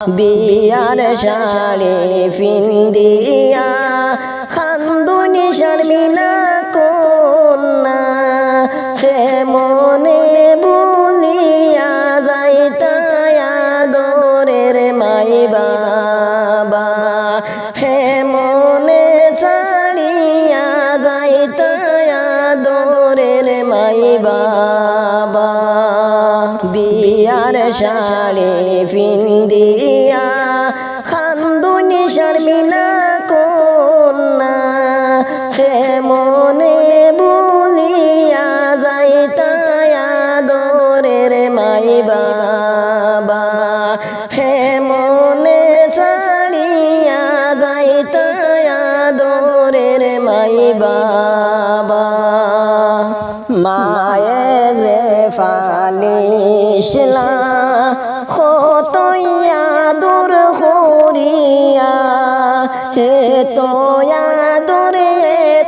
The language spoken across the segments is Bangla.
বিয়ার শাড়ি ফিন্দিয়া খান্দুনি শর্মিলা বিয়ার শাড়ি ফিন্দিয়া খান্দুনি শর্মিলা যে ফালিশলা, খতইয়া দূর করিয়া, হে তোয়া দরে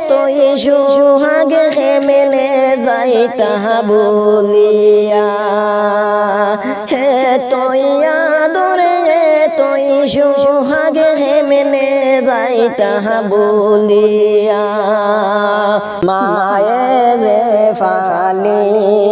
তোই সুহাগে হে মেলে যাইতা বলিয়া, হে তোয়া দরে তোই সুহাগে হে মেলে যাইতা বলিয়া মায়ে যে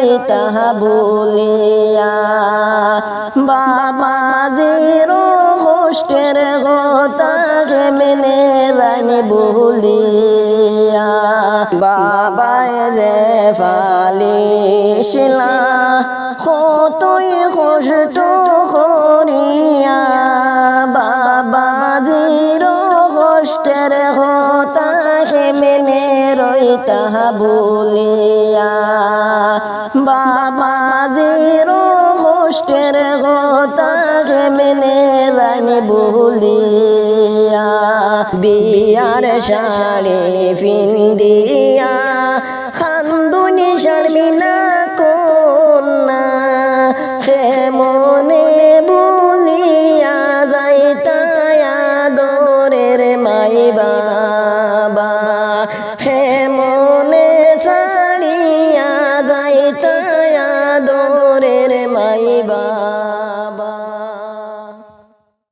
রইতা বলিয়া বাবা জিরো হোস্টের গোতাকে মেনে জানি বলিয়া বাবা যে ফালিশলা কতই কষ্ট হে মেনে রইতা বলিয়া। বাবা জির হোস্টের গোতা হে মেনে রানি বলিয়া। বিয়ার শাড়ি ফিন্দিয়া খান্দুনি শর্মিলা